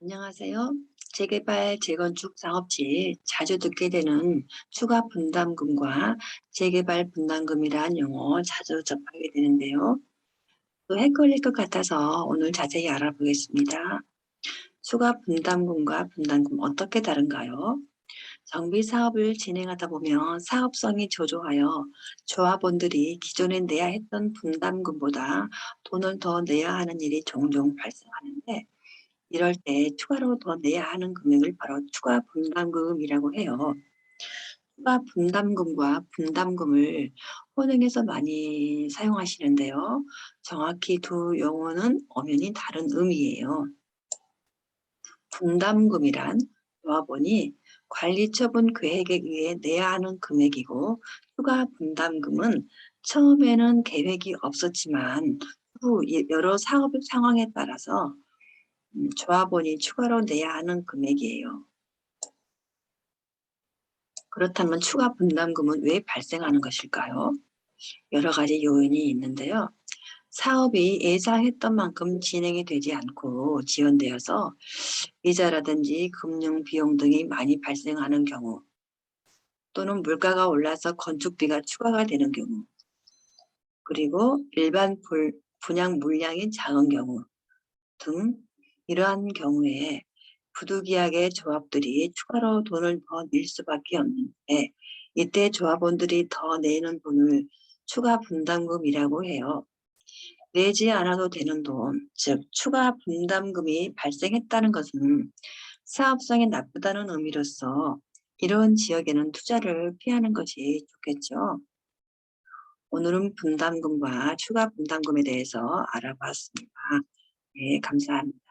안녕하세요. 재개발, 재건축 사업지 자주 듣게 되는 추가 분담금과 재개발 분담금이란 용어 자주 접하게 되는데요. 또 헷갈릴 것 같아서 오늘 자세히 알아보겠습니다. 추가 분담금과 분담금 어떻게 다른가요? 정비 사업을 진행하다 보면 사업성이 저조하여 조합원들이 기존에 내야 했던 분담금보다 돈을 더 내야 하는 일이 종종 발생하는데 이럴 때 추가로 더 내야 하는 금액을 바로 추가 분담금이라고 해요. 추가 분담금과 분담금을 혼용해서 많이 사용하시는데요. 정확히 두 용어는 엄연히 다른 의미예요. 분담금이란 조합원이 관리처분 계획에 의해 내야 하는 금액이고 추가 분담금은 처음에는 계획이 없었지만 후 여러 사업 상황에 따라서 음, 조합원이 추가로 내야 하는 금액이에요. 그렇다면 추가 분담금은 왜 발생하는 것일까요? 여러 가지 요인이 있는데요. 사업이 예상했던 만큼 진행이 되지 않고 지연되어서 이자라든지 금융 비용 등이 많이 발생하는 경우 또는 물가가 올라서 건축비가 추가가 되는 경우 그리고 일반 불, 분양 물량이 작은 경우 등 이러한 경우에 부득이하게 조합들이 추가로 돈을 더 낼 수밖에 없는데 이때 조합원들이 더 내는 돈을 추가 분담금이라고 해요. 내지 않아도 되는 돈, 즉 추가 분담금이 발생했다는 것은 사업성이 나쁘다는 의미로서 이런 지역에는 투자를 피하는 것이 좋겠죠. 오늘은 분담금과 추가 분담금에 대해서 알아봤습니다. 네, 감사합니다.